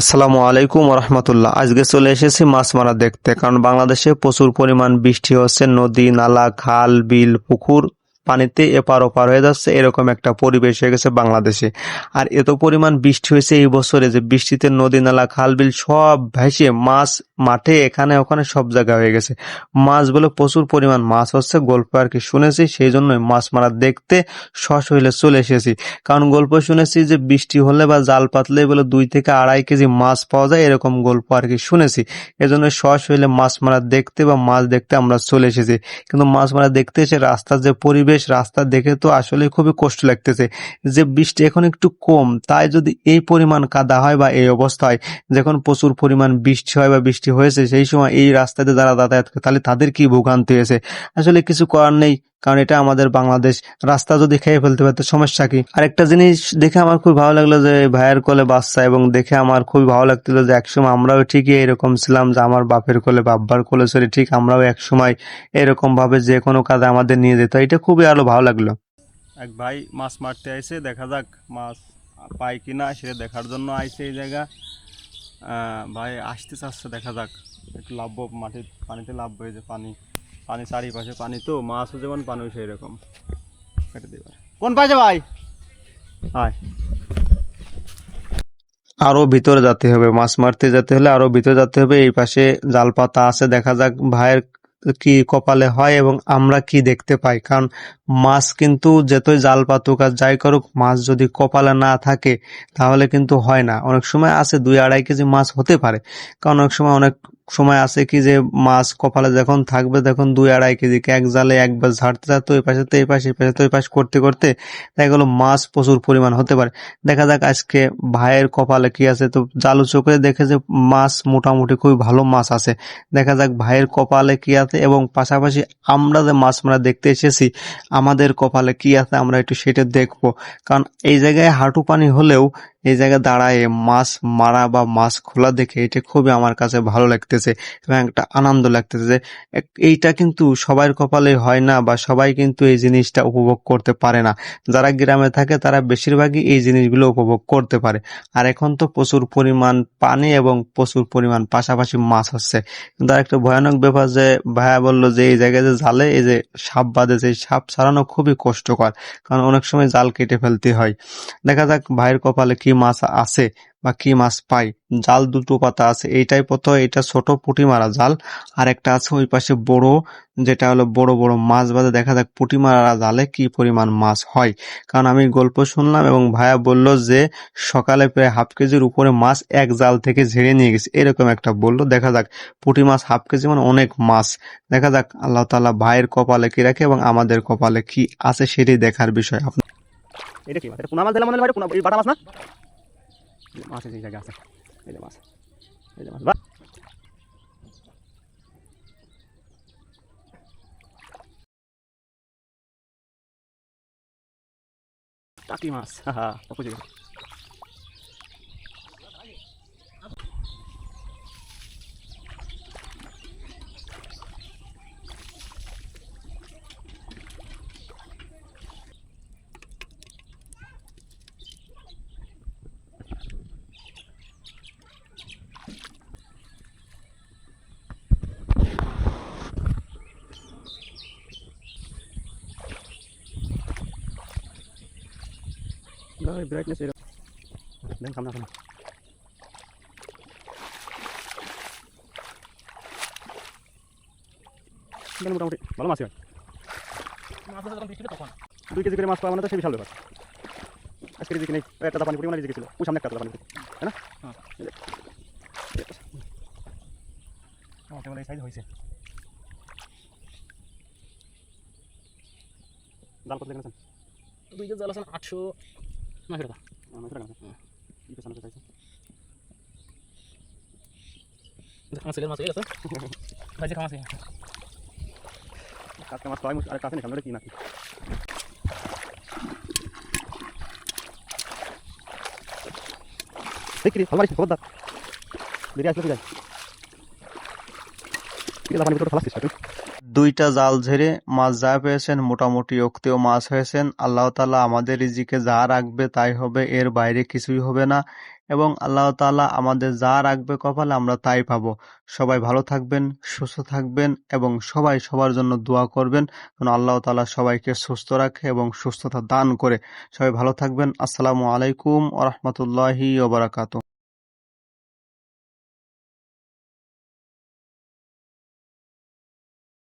আসসালামু আলাইকুম রহমতুল্লাহ আজকে চলে এসেছি মাছ মারা দেখতে, কারণ বাংলাদেশে প্রচুর পরিমাণ বৃষ্টি হচ্ছে, নদী, নালা, খাল, বিল, পুকুর। পানিতে এপার ওপার হয়ে যাচ্ছে, এরকম একটা পরিবেশ হয়ে গেছে বাংলাদেশে। আর এত পরিমাণ বৃষ্টি হয়েছে এই বছরে যে বৃষ্টিতে নদী, নালা খাল বিল সব ভেসে মাছ মাঠে এখানে ওখানে সব জায়গায় হয়ে গেছে। মাছ বলে প্রচুর পরিমাণ মাছ হচ্ছে, গল্প আর কি শুনেছি, সেই জন্যই মাছ মারা দেখতে সশরীরে চলে এসেছি। কারণ গল্প শুনেছি যে বৃষ্টি হলে বা জাল পাতলে বলে দুই থেকে আড়াই কেজি মাছ পাওয়া যায়, এরকম গল্প আর কি শুনেছি। এজন্য সশরীরে মাছ মারা দেখতে বা মাছ দেখতে আমরা চলে এসেছি। কিন্তু মাছ মারা দেখতে এসে রাস্তার যে পরিবেশ রাস্তা দেখে তো আসলে খুবই কষ্ট লাগতেছে যে বৃষ্টি এখন একটু কম, তাই যদি এই পরিমাণ কাদা হয় বা এই অবস্থায় যখন প্রচুর পরিমাণ বৃষ্টি হয় বা বৃষ্টি হয়েছে, সেই সময় এই রাস্তাতে যারা যাতায়াত করে, তাহলে তাদের কি ভোগান্তি হয়েছে? আসলে কিছু করার নেই। কারণ এটা আমাদের বাংলাদেশ রাস্তা যদি খেয়ে ফেলতে পারতো সমস্যা কি? আরেকটা জিনিস দেখে আমার খুব ভালো লাগল যে ভাইয়ের কোলে বাচ্চা এবং দেখে আমার খুবই ভালো লাগছিল যে একসময় আমরাও ঠিকই এরকম ছিলাম যে আমার বাপের কোলে বাব্বার কোলে সরি ঠিক আমরাও একসময় এরকম ভাবে যে কোনো কাজে আমাদের নিয়ে যেত। এটা খুবই আরও ভালো লাগল। এক ভাই মাছ মারতে আইছে, দেখা যাক মাছ পাই কিনা সেটা দেখার জন্য আইছে এই জায়গা। ভাই আসতে চাচ্ছে, দেখা যাক। একটু লাভব, মাটির পানিতে লাভ হয়েছে পানি। পানি চারিপাশে পানি তো মাছও যেমন পানি সেই রকম কেটে দিবার কোন পাইছে ভাই? হায় আরও ভিতরে যেতে হবে মাছ মারতে যেতে হলে আরও ভিতরে যেতে হবে এই পাশে জাল পাতা আছে দেখা যাক ভাইয়ের কি কপালে হয় এবং আমরা কি দেখতে পাই কারণ মাছ কিন্তু যতই জাল পাতুক আর যাই করুক মাছ যদি কপালে না থাকে তাহলে কিন্তু হয় না। অনেক সময় আছে দুই আড়াই কেজি মাছ হতে পারে কারণ অনেক সময় অনেক সময় আছে কি যে মাছ কপালে যখন থাকবে তখন দুই আড়াই কেজি এক জালে একবার ঝাড়তে ঝাড়তে ওই পাশে তো এই পাশে পাশে, তো ওই পাশে করতে করতে দেখা গেলো মাছ প্রচুর পরিমাণ হতে পারে। দেখা যাক আজকে ভাইয়ের কপালে কি আছে। তো জালু চোখে দেখে যে মাছ মোটামুটি খুবই ভালো মাছ আছে। দেখা যাক ভাইয়ের কপালে কি আছে এবং পাশাপাশি আমরা যে মাছ মারা দেখতে এসেছি, আমাদের কপালে কি আছে আমরা একটু সেটা দেখব। কারণ এই জায়গায় হাঁটু পানি হলেও এই জায়গায় দাঁড়ায় মাছ মারা বা মাছ খোলা দেখে এটা খুবই আমার কাছে ভালো লাগতেছে এবং একটা আনন্দ লাগতেছে যে এইটা কিন্তু সবার কপালে হয় না বা সবাই কিন্তু এই জিনিসটা উপভোগ করতে পারে না। যারা গ্রামে থাকে তারা বেশিরভাগই এই জিনিসগুলো উপভোগ করতে পারে। আর এখন তো প্রচুর পরিমাণ পানি এবং প্রচুর পরিমাণ পাশাপাশি মাছ হচ্ছে কিন্তু আর একটা ভয়ানক ব্যাপার যে ভাইয়া বলল যে এই জায়গায় যে জালে এই যে সাপ বাঁধেছে এই সাপ ছাড়ানো খুবই কষ্টকর। কারণ অনেক সময় জাল কেটে ফেলতে হয়। দেখা যাক ভাইয়ের কপালে কি মাছ আছে বা কি মাছ পাই, জাল দুটো পাতা আছে এইটাই প্রথম এটা ছোট পুঁটি মারা জাল। আর একটা আছে ওই পাশে বড়, যেটা হলো বড় বড় মাছ বাজে দেখা যাক পুঁটি মারা জালে কি পরিমাণ মাছ হয়। কারণ আমি গল্প শুনলাম এবং ভাইয়া বলল যে, সকালে প্রায় হাফ কেজির উপরে মাছ এক জাল থেকে ঝেড়ে নিয়ে গেছে। এরকম একটা বলল। দেখা যাক, পুঁটি মাছ হাফ কেজি মানে অনেক মাছ। দেখা যাক, আল্লাহ তাআলা ভাইয়ের কপালে কি রাখে এবং আমাদের কপালে কি আছে সেটাই দেখার বিষয়। আপনি এটা কি পোনা মাছ দিলাম মনে হয় মাছ না? মাছ এই জায়গায় আছে। এই যে মাছ। এই যে মাছ। টাকি মাছ হ্যাঁ বুঝে গেছি ভাই ব্রাইটনেস এরকম দেন সামনে সামনে এখানে মোটামুটি ভালো মাছ হয় দুই কেজি করে মাছ পাওয়া মানে তো সে বিশাল ব্যাপার আজকে রিজিক নেই একটা পানি পরিমাণে রিজিক ছিল ওই সামনে একটা পানি তাই না কেবল এই সাইজ হয়েছে জাল করতে গেছেন দুই কেজি জাল আছে আটশো নয়শো টাকা নয়শো টাকা কি পেছনে চাইছে আমার ছেলের মাছ হয়ে গেছে ভাই যে খামাছে কাজকে মাছ মুশকিল। আরে কাছে সামনে কি নাকি দেখি ভালো মারিস খবরদার বেরিয়ে আসলো কি যায় কি পানি ভিতরে ফালাচ্ছিস তুই দুইটা জাল ঝেড়ে মাছ যা পেয়েছেন, মোটামুটি অক্তেও মাছ হয়েছেন। আল্লাহ তাআলা আমাদের রিজিকে যা রাখবে তাই হবে, এর বাইরে কিছুই হবে না। এবং আল্লাহ তাআলা আমাদের যা রাখবে কপালে আমরা তাই পাব। সবাই ভালো থাকবেন, সুস্থ থাকবেন এবং সবাই সবার জন্য দোয়া করবেন কারণ আল্লাহ তালা সবাইকে সুস্থ রাখে এবং সুস্থতা দান করে। সবাই ভালো থাকবেন। আসসালামু আলাইকুম ওয়া রাহমাতুল্লাহি ওয়া বারাকাতুহু।